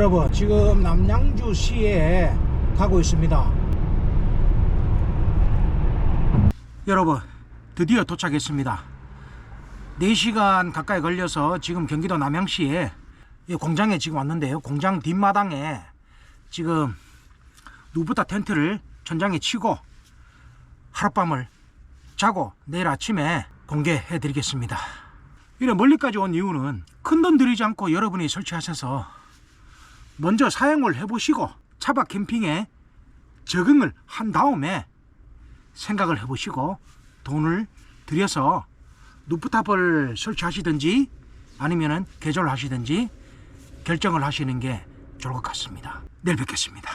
여러분 지금 남양주시에 가고 있습니다. 여러분 드디어 도착했습니다. 4시간 가까이 걸려서 지금 경기도 남양시에 이 공장에 지금 왔는데요. 공장 뒷마당에 지금 누부타 텐트를 천장에 치고 하룻밤을 자고 내일 아침에 공개해 드리겠습니다. 이런 멀리까지 온 이유는 큰 돈 들이지 않고 여러분이 설치하셔서 먼저 사용을 해보시고 차박 캠핑에 적응을 한 다음에 생각을 해보시고 돈을 들여서 루프탑을 설치하시든지 아니면은 개조를 하시든지 결정을 하시는 게 좋을 것 같습니다. 내일 뵙겠습니다.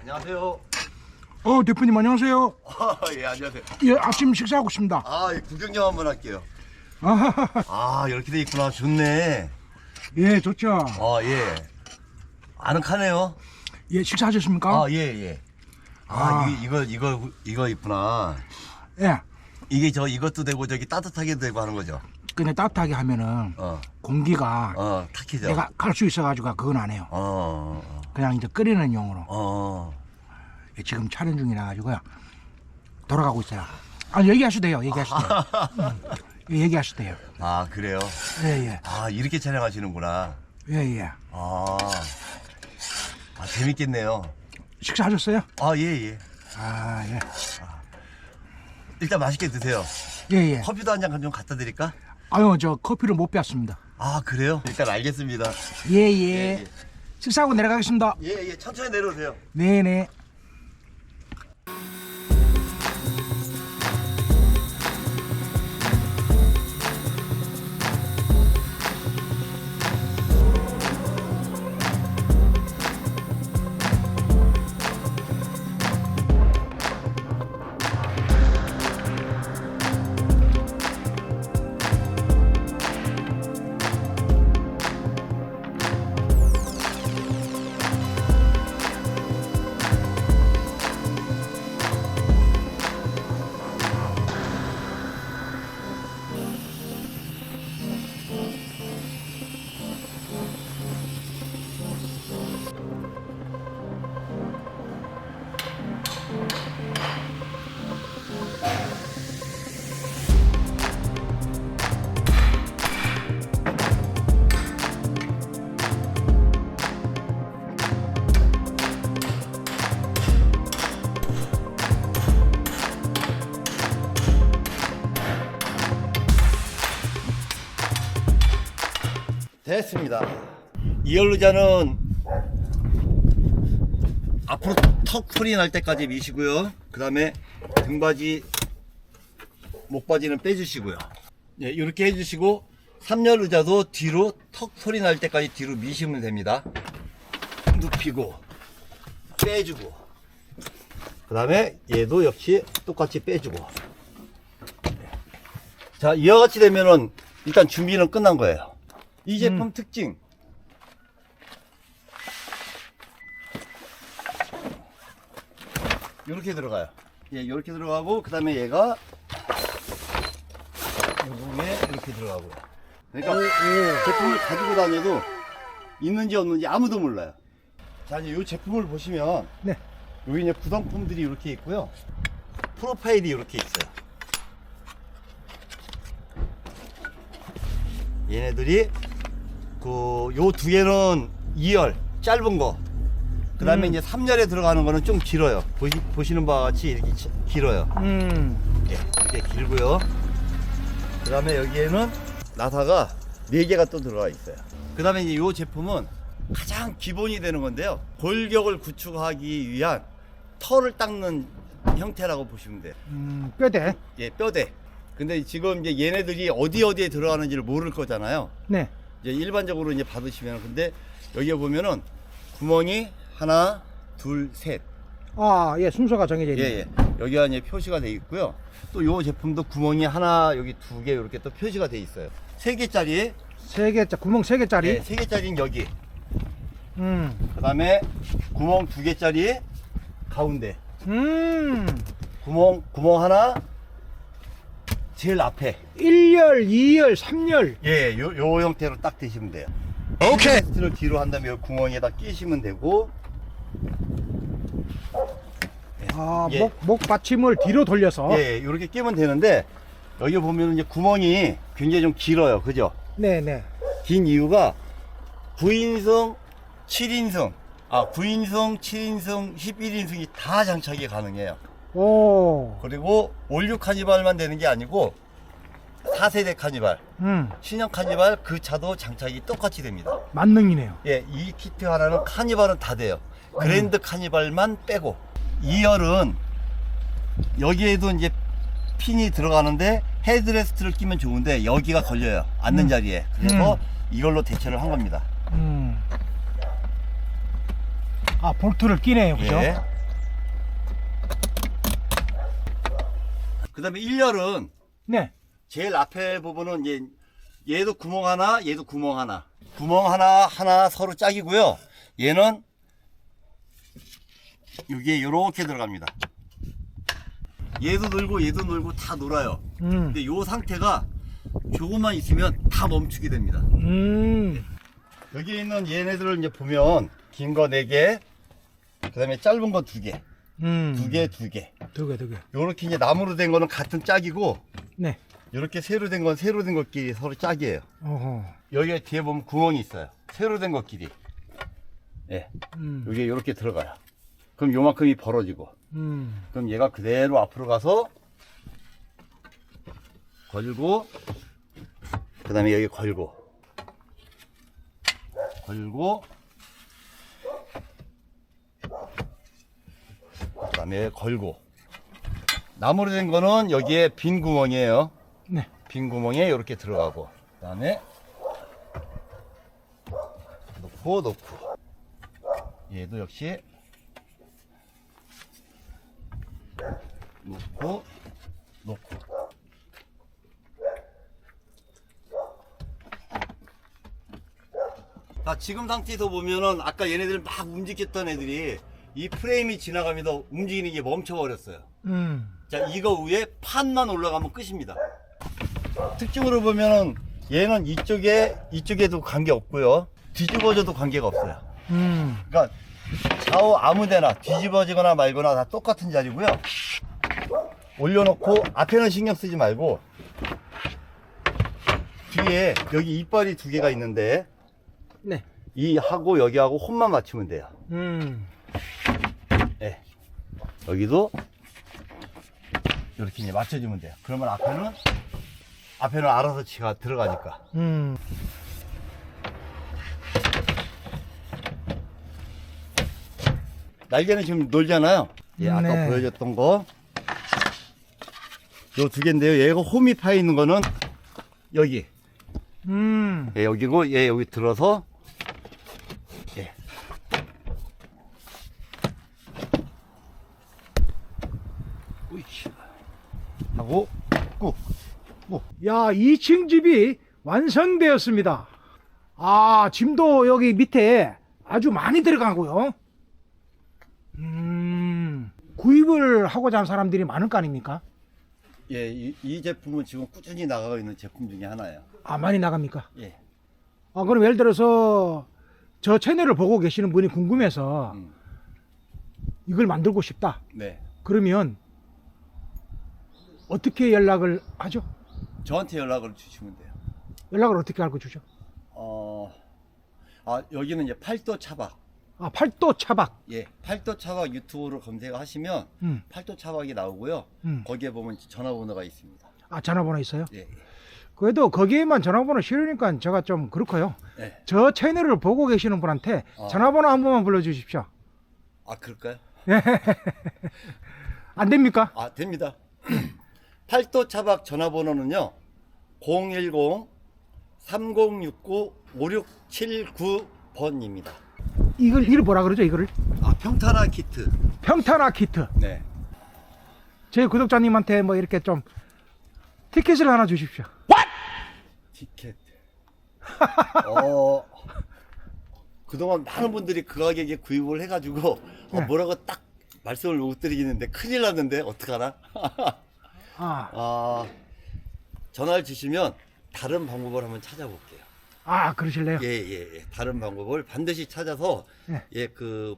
안녕하세요. 어 대표님 안녕하세요. 아, 예, 안녕하세요. 예 아침 식사하고 있습니다. 아, 예, 구경 좀 한번 할게요. 아하하하. 아, 이렇게 돼 있구나. 좋네. 예 좋죠. 아, 예. 아늑하네요. 예 식사하셨습니까? 아, 예, 예. 아, 아. 이거, 이거, 이거, 이거 있구나. 예. 이게 저 이것도 되고 저기 따뜻하게도 되고 하는 거죠. 근데 따뜻하게 하면은 어, 공기가 어, 탁해져. 내가 갈 수 있어가지고 그건 안 해요. 어, 어, 그냥 이제 끓이는 용으로 어. 예, 지금 촬영 중이라 가지고요 돌아가고 있어요. 아 얘기하셔도 돼요. 얘기하셔도 돼요. 음, 예, 얘기하셔도 돼요. 아, 그래요? 예예 아, 이렇게 촬영하시는구나. 예예. 아, 아 재밌겠네요. 식사하셨어요? 아, 예, 예. 아 예. 일단 맛있게 드세요. 예예. 커피도 한 잔 좀 갖다 드릴까? 아유 저 커피를 못 뺐습니다. 아, 그래요? 일단 알겠습니다. 예예. 예. 식사하고 내려가겠습니다. 예, 예, 천천히 내려오세요. 네네. 됐습니다. 이 연루자는 앞으로 턱 소리 날 때까지 미시고요. 그 다음에 등바지, 목바지는 빼주시고요. 예, 이렇게 해주시고 3열 의자도 뒤로 턱 소리 날 때까지 뒤로 미시면 됩니다. 눕히고 빼주고 그 다음에 얘도 역시 똑같이 빼주고 자 이와 같이 되면은 일단 준비는 끝난 거예요. 이 제품 특징 이렇게 들어가요. 예, 이렇게 들어가고 그 다음에 얘가 요거에 이렇게 들어가고요. 그러니까 제품을 가지고 다녀도 있는지 없는지 아무도 몰라요. 자 이제 이 제품을 보시면 네. 여기 이제 구성품들이 이렇게 있고요. 프로파일이 이렇게 있어요. 얘네들이 그 요 두 개는 2열 짧은 거. 그 다음에 음. 이제 3열에 들어가는 거는 좀 길어요. 보시, 보시는 바와 같이 이렇게 치- 길어요. 음. 예, 이렇게 길고요. 그 다음에 여기에는 나사가 4개가 또 들어가 있어요. 그 다음에 이제 이 제품은 가장 기본이 되는 건데요. 골격을 구축하기 위한 털을 닦는 형태라고 보시면 돼요. 음. 뼈대. 예, 뼈대. 근데 지금 이제 얘네들이 어디 어디에 들어가는지를 모를 거잖아요. 네. 이제 일반적으로 이제 받으시면 근데 여기에 보면은 구멍이 하나, 둘, 셋. 아, 예, 순서가 정해져 있네. 예, 예. 여기가 이제 표시가 돼 있고요. 또 요 제품도 구멍이 하나, 여기 두 개 이렇게 또 표시가 돼 있어요. 세 개짜리, 세 개짜 구멍 세 개짜리. 네, 세 개짜리는 여기. 음. 그다음에 구멍 두 개짜리 가운데. 음. 구멍 구멍 하나 제일 앞에. 1열, 2열, 3열. 예, 요, 요 형태로 딱 되시면 돼요. 오케이. 를 뒤로 한 다음에 요 구멍에다 끼시면 되고. 아, 예. 목, 목 받침을 뒤로 돌려서. 예, 이렇게 끼면 되는데 여기 보면 이제 구멍이 굉장히 좀 길어요. 그죠? 네, 네. 긴 이유가 9인승, 7인승, 아 9인승, 7인승, 11인승이 다 장착이 가능해요. 오. 그리고 올류 카니발만 되는 게 아니고 4세대 카니발, 음. 신형 카니발 그 차도 장착이 똑같이 됩니다. 만능이네요. 예, 이 키트 하나는 카니발은 다 돼요. 그랜드 카니발만 빼고 2열은 여기에도 이제 핀이 들어가는데 헤드레스트를 끼면 좋은데 여기가 걸려요. 앉는 음. 자리에. 그래서 음. 이걸로 대체를 한 겁니다. 음. 아, 볼트를 끼네요. 그죠? 예. 그 다음에 1열은 네. 제일 앞에 부분은 이제 얘도 구멍 하나, 얘도 구멍 하나. 구멍 하나, 하나 서로 짝이고요. 얘는 여기에 이렇게 들어갑니다. 얘도 놀고 얘도 놀고 다 놀아요. 음. 근데 이 상태가 조금만 있으면 다 멈추게 됩니다. 음. 여기 있는 얘네들을 이제 보면 긴 거 4개, 그 다음에 짧은 거 2개, 음. 2개, 2개. 두 개, 두 개. 요렇게 이제 나무로 된 거는 같은 짝이고, 네. 이렇게 새로 된 건 새로 된 것끼리 서로 짝이에요. 어허. 여기 뒤에 보면 구멍이 있어요. 새로 된 것끼리. 예. 음. 여기에 이렇게 들어가요. 그럼 요만큼이 벌어지고. 음. 그럼 얘가 그대로 앞으로 가서 걸고, 그 다음에 여기 걸고, 걸고, 그 다음에 걸고. 나무로 된 거는 여기에 빈 구멍이에요. 네. 빈 구멍에 이렇게 들어가고, 그 다음에 놓고, 놓고. 얘도 역시 놓고 놓고 자 지금 상태에서 보면은 아까 얘네들 막 움직였던 애들이 이 프레임이 지나가면서 움직이는 게 멈춰버렸어요 음. 자 이거 위에 판만 올라가면 끝입니다 특징으로 보면은 얘는 이쪽에 이쪽에도 관계 없고요 뒤집어져도 관계가 없어요 음. 그러니까 좌우 아무데나 뒤집어지거나 말거나 다 똑같은 자리고요. 올려놓고 앞에는 신경 쓰지 말고 뒤에 여기 이빨이 두 개가 있는데 네. 이 하고 여기 하고 홈만 맞추면 돼요. 음. 예. 여기도 이렇게 이제 맞춰주면 돼요. 그러면 앞에는 앞에는 알아서 지가 들어가니까. 음. 날개는 지금 놀잖아요. 예, 아까 네. 보여줬던 거. 요 두 개인데요. 얘가 홈이 파 있는 거는 여기. 음. 예, 여기고 얘 여기 들어서 예. 으이씨. 하고 꾹. 야, 2층 집이 완성되었습니다. 아, 짐도 여기 밑에 아주 많이 들어가고요. 음, 구입을 하고자 하는 사람들이 많을 거 아닙니까? 예, 이, 이 제품은 지금 꾸준히 나가고 있는 제품 중에 하나예요. 아, 많이 나갑니까? 예. 아, 그럼 예를 들어서 저 채널을 보고 계시는 분이 궁금해서 음. 이걸 만들고 싶다. 네. 그러면 어떻게 연락을 하죠? 저한테 연락을 주시면 돼요. 연락을 어떻게 알고 주죠? 어, 아, 여기는 이제 팔도 차박. 아, 팔도 차박. 예, 팔도 차박 유튜브로 검색하시면 음, 팔도 차박이 나오고요. 음. 거기에 보면 전화번호가 있습니다. 아, 전화번호 있어요? 예, 예. 그래도 거기에만 전화번호 실으니까 제가 좀 그렇고요. 예. 저 채널을 보고 계시는 분한테 어. 전화번호 한 번만 불러주십시오. 아, 그럴까요? 안 됩니까? 아, 됩니다. 팔도 차박 전화번호는요. 010-3069-5679번입니다. 이걸 이걸 뭐라 그러죠? 이거를 아, 평탄화 키트. 평탄화 키트. 네. 제 구독자님한테 뭐 이렇게 좀 티켓을 하나 주십시오. 티켓. 어, 그동안 많은 분들이 그 가격에 구입을 해가지고 어, 네. 뭐라고 딱 말씀을 못 드리겠는데 큰일 났는데 어떡하나? 아, 아, 전화를 주시면 다른 방법을 한번 찾아볼게요. 아 그러실래요? 예, 예, 예. 다른 방법을 반드시 찾아서 예. 예, 그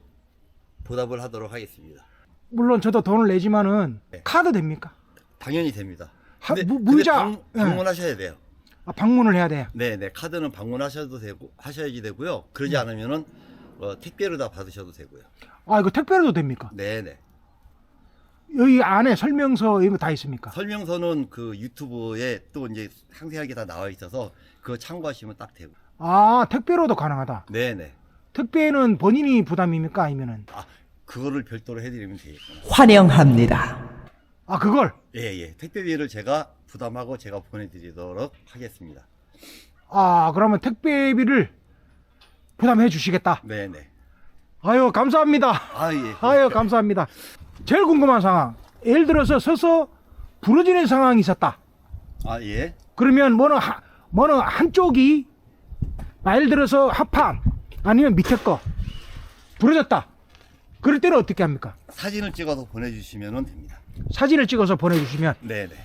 보답을 하도록 하겠습니다. 물론 저도 돈을 내지만은 네. 카드 됩니까? 당연히 됩니다. 하- 근데, 무- 근데 문자- 방, 예. 방문하셔야 돼요. 아, 방문을 해야 돼요. 네, 네. 카드는 방문하셔도 되고 하셔야지 되고요. 그러지 않으면은 어, 택배로 다 받으셔도 되고요. 아 이거 택배로도 됩니까? 네, 네. 여기 안에 설명서 이거 다 있습니까? 설명서는 그 유튜브에 또 이제 상세하게 다 나와 있어서 그거 참고하시면 딱 되고. 아 택배로도 가능하다. 네, 네. 택배는 본인이 부담입니까? 아니면은 아, 그거를 별도로 해드리면 되겠구나. 환영합니다. 아 그걸 예, 예. 택배비를 제가 부담하고 제가 보내드리도록 하겠습니다. 아 그러면 택배비를 부담해 주시겠다. 네, 네. 아유 감사합니다. 아, 예. 아유 감사합니다. 제일 궁금한 상황. 예를 들어서 서서 부러지는 상황이 있었다. 아, 예. 그러면 뭐는 하, 뭐는 한쪽이 예를 들어서 하판 아니면 밑에 거 부러졌다. 그럴 때는 어떻게 합니까? 사진을 찍어서 보내주시면 됩니다. 사진을 찍어서 보내주시면 네, 네.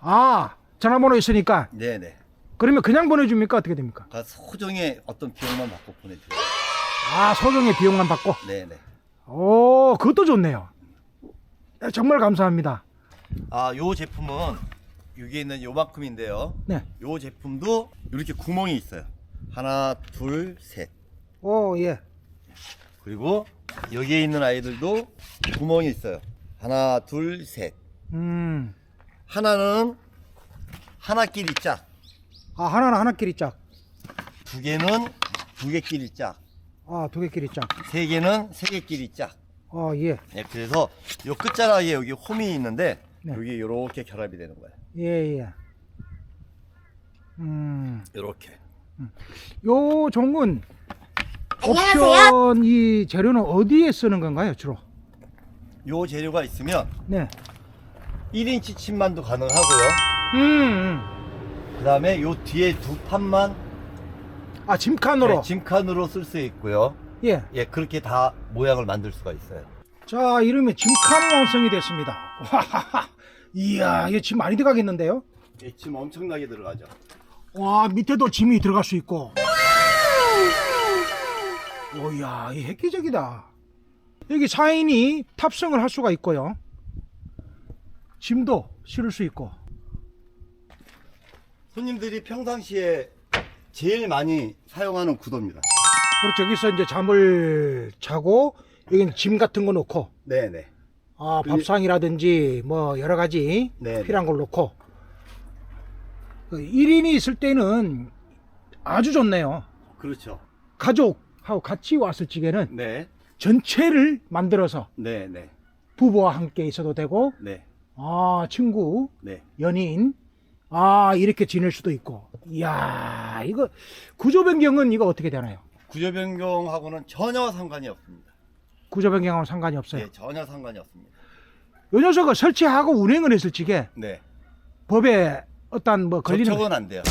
아 전화번호 있으니까 네, 네. 그러면 그냥 보내줍니까 어떻게 됩니까? 그 소정의 어떤 비용만 받고 보내드려요. 아 소정의 비용만 받고 네, 네. 오 그것도 좋네요. 네, 정말 감사합니다. 아, 요 제품은 여기에 있는 요만큼인데요. 네. 요 제품도 이렇게 구멍이 있어요. 하나, 둘, 셋. 오 예. 그리고 여기에 있는 아이들도 구멍이 있어요. 하나, 둘, 셋. 음. 하나는 하나끼리 짝. 아 하나는 하나끼리 짝. 두 개는 두 개끼리 짝. 아 두 개끼리 짝. 세 개는 세 개끼리 짝. 어 예. 네, 그래서 요 끝자락에 여기 홈이 있는데 네. 여기 이렇게 결합이 되는 거예요. 예 예. 음. 이렇게. 요 종은 옵션 이 재료는 어디에 쓰는 건가요 주로? 요 재료가 있으면 네. 1인치 침만도 가능하고요. 음. 음. 그다음에 요 뒤에 두 판만 아 짐칸으로. 네, 짐칸으로 쓸 수 있고요. 예. 예, 그렇게 다 모양을 만들 수가 있어요. 자 이름이 짐칸 완성이 됐습니다. 와하하. 이야 이거 짐 많이 들어가겠는데요? 예, 짐 엄청나게 들어가죠. 와 밑에도 짐이 들어갈 수 있고. 오야 이 획기적이다. 여기 4인이 탑승을 할 수가 있고요. 짐도 실을 수 있고. 손님들이 평상시에 제일 많이 사용하는 구도입니다. 그렇죠. 여기서 이제 잠을 자고 여기는 짐 같은 거 놓고 네, 네. 아, 밥상이라든지 뭐 여러 가지 네, 필요한 걸 놓고 그 1인이 있을 때는 아주 좋네요. 그렇죠. 가족하고 같이 왔을 적에는 네. 전체를 만들어서 네, 네, 부부와 함께 있어도 되고, 네, 아, 친구, 네. 연인, 아, 이렇게 지낼 수도 있고. 이야, 이거, 구조 변경은 이거 어떻게 되나요? 구조 변경하고는 전혀 상관이 없습니다. 구조 변경하고는 상관이 없어요. 네, 전혀 상관이 없습니다. 요 녀석을 설치하고 운행을 했을 적에 네. 법에 어떤 뭐 걸리는 접촉은 안 돼요.